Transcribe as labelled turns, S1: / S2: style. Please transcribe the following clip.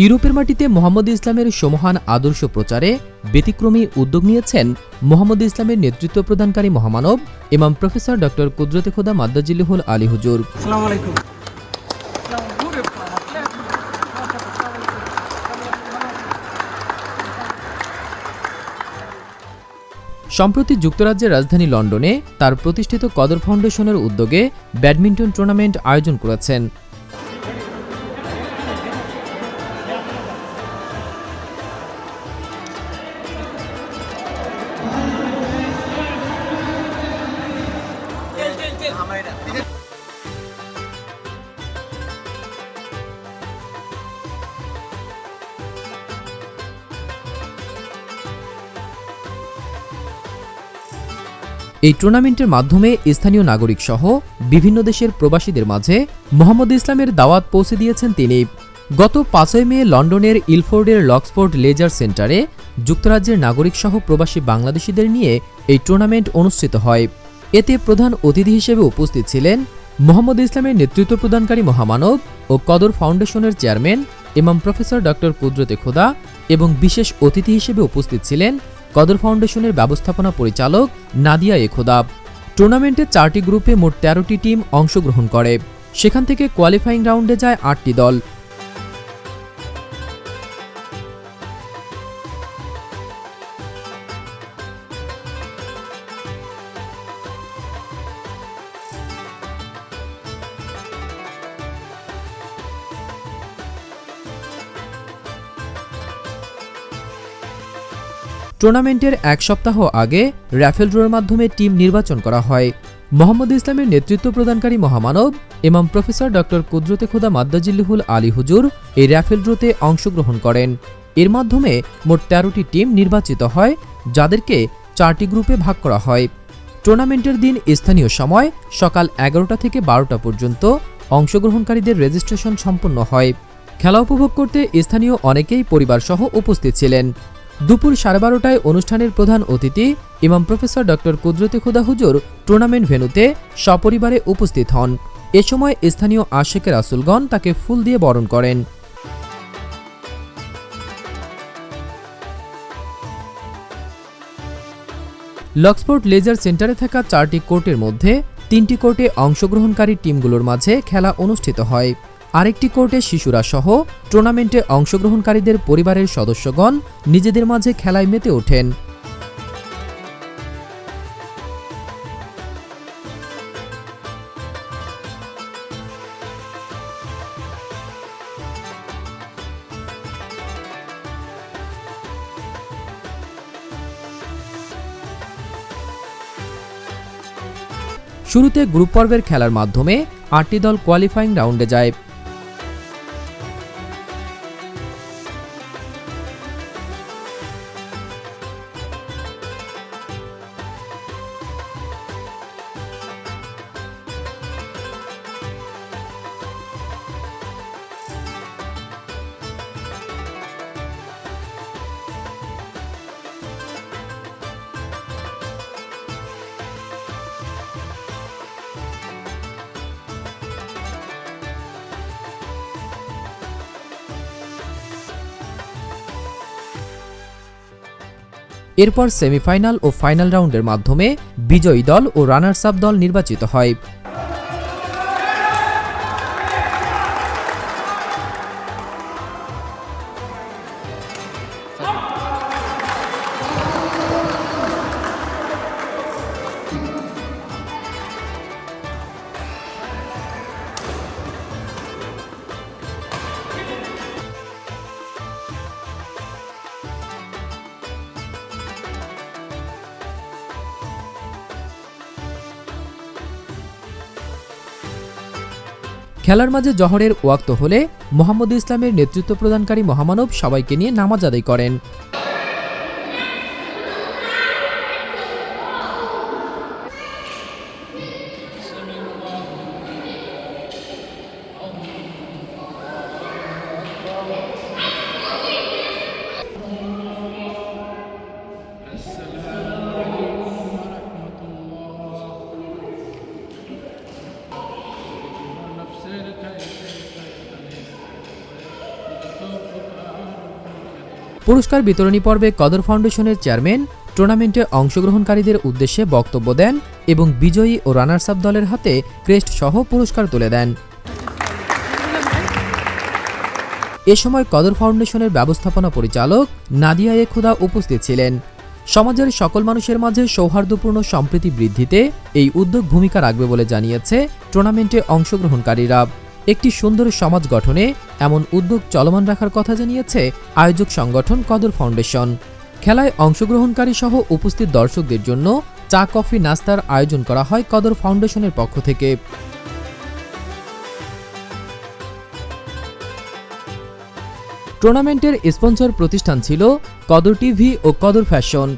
S1: ইউরোপের মাটিতে মোহাম্মদ ইসলামের সমহান আদর্শ প্রচারে ব্যতিক্রমী উদ্যোগ নিয়েছেন মোহাম্মদ ইসলামের নেতৃত্ব প্রদানকারী মহামানব ইমাম প্রফেসর ডক্টর কুদরতে খোদা মাদ্দাজিল্লুহুল আলী হুজুর। সম্প্রতি যুক্তরাজ্যের রাজধানী লন্ডনে তার প্রতিষ্ঠিত কদর ফাউন্ডেশনের উদ্যোগে ব্যাডমিন্টন টুর্নামেন্ট আয়োজন করেছেন। এই টুর্নামেন্টের মাধ্যমে স্থানীয় নাগরিক সহ বিভিন্ন দেশের প্রবাসীদের মাঝে মোহাম্মদ ইসলামের দাওয়াত পৌঁছে দিয়েছেন তিনি। গত পাঁচই মে লন্ডনের ইলফোর্ডের লক্সফোর্ড লেজার সেন্টারে যুক্তরাজ্যের নাগরিক সহ প্রবাসী বাংলাদেশিদের নিয়ে এই টুর্নামেন্ট অনুষ্ঠিত হয়। এতে প্রধান অতিথি হিসেবে উপস্থিত ছিলেন মোহাম্মদ ইসলামের নেতৃত্ব প্রদানকারী মহামানব ও কদর ফাউন্ডেশনের চেয়ারম্যান, ইমাম প্রফেসর ডক্টর কুদরতে খোদা এবং বিশেষ অতিথি হিসেবে উপস্থিত ছিলেন কদর ফাউন্ডেশনের ব্যবস্থাপনা পরিচালক নাদিয়া এ খোদা টুর্নামেন্টে চারটি গ্রুপে মোট তেরোটি টিম অংশগ্রহণ করে। সেখান থেকে কোয়ালিফাইং রাউন্ডে যায় আটটি দল। টুর্নামেন্টের এক সপ্তাহ আগে র্যাফেল ড্রোর মাধ্যমে টিম নির্বাচন করা হয়। মোহাম্মদ ইসলামের নেতৃত্ব প্রদানকারী মহামানব ইমাম প্রফেসর ডক্টর কুদরতে খোদা মাদ্দাজিল্লুহুল আলী হুজুর এই র্যাফেল ড্রোতে অংশগ্রহণ করেন। এর মাধ্যমে মোট তেরোটি টিম নির্বাচিত হয়, যাদেরকে চারটি গ্রুপে ভাগ করা হয়। টুর্নামেন্টের দিন স্থানীয় সময় সকাল এগারোটা থেকে বারোটা পর্যন্ত অংশগ্রহণকারীদের রেজিস্ট্রেশন সম্পন্ন হয়। খেলা উপভোগ করতে স্থানীয় অনেকেই পরিবারসহ উপস্থিত ছিলেন। দুপুর সাড়ে বারোটায় অনুষ্ঠানের প্রধান অতিথি ইমাম প্রফেসর ডক্টর কুদরতে খুদা হুজুর টুর্নামেন্ট ভেন্যুতে সপরিবারে উপস্থিত হন। এ সময় স্থানীয় আশেকের রাসুলগণ তাকে ফুল দিয়ে বরণ করেন। লক্সফোর্ড লেজার সেন্টারে থাকা চারটি কোর্টের মধ্যে তিনটি কোর্টে অংশগ্রহণকারী টিমগুলোর মাঝে খেলা অনুষ্ঠিত হয়। আরেকটি কোর্টে শিশুরা সহ টুর্নামেন্টে অংশগ্রহণকারীদের পরিবারের সদস্যগণ নিজেদের মাঝে খেলায় মেতে ওঠেন। শুরুতে গ্রুপ পর্বের খেলার মাধ্যমে আটটি দল কোয়ালিফাইং রাউন্ডে যায়। এরপর সেমিফাইনাল ও ফাইনাল রাউন্ডের মাধ্যমে বিজয়ী দল ও রানার্স আপ দল নির্বাচিত হয়। খেলার মাঝে জহরের ওয়াক্ত হলে মোহাম্মদ ইসলামের নেতৃত্ব প্রদানকারী মহামানব সবাইকে নিয়ে নামাজ আদায় করেন। পুরস্কার বিতরণী পর্বে কদর ফাউন্ডেশনের চেয়ারম্যান, টুর্নামেন্টে অংশগ্রহণকারীদের উদ্দেশ্যে বক্তব্য দেন এবং বিজয়ী ও রানার্স আপ দলের হাতে ক্রেস্ট সহ পুরস্কার তুলে দেন। এ সময় কদর ফাউন্ডেশনের ব্যবস্থাপনা পরিচালক নাদিয়া এ খুদা উপস্থিত ছিলেন। সমাজের সকল মানুষের মাঝে সৌহার্দ্যপূর্ণ সম্প্রীতি বৃদ্ধিতে এই উদ্যোগ ভূমিকা রাখবে বলে জানিয়েছে টুর্নামেন্টে অংশগ্রহণকারীরা। একটি সুন্দর সমাজ গঠনে এমন উদ্যোগ চলমান রাখার কথা জানিয়েছে আয়োজক সংগঠন কদর ফাউন্ডেশন। খেলায় অংশগ্রহণকারী সহ উপস্থিত দর্শকদের জন্য চা, কফি, নাস্তার আয়োজন করা হয় কদর ফাউন্ডেশনের পক্ষ থেকে। টুর্নামেন্টের স্পন্সর প্রতিষ্ঠান ছিল কদর টিভি ও কদর ফ্যাশন।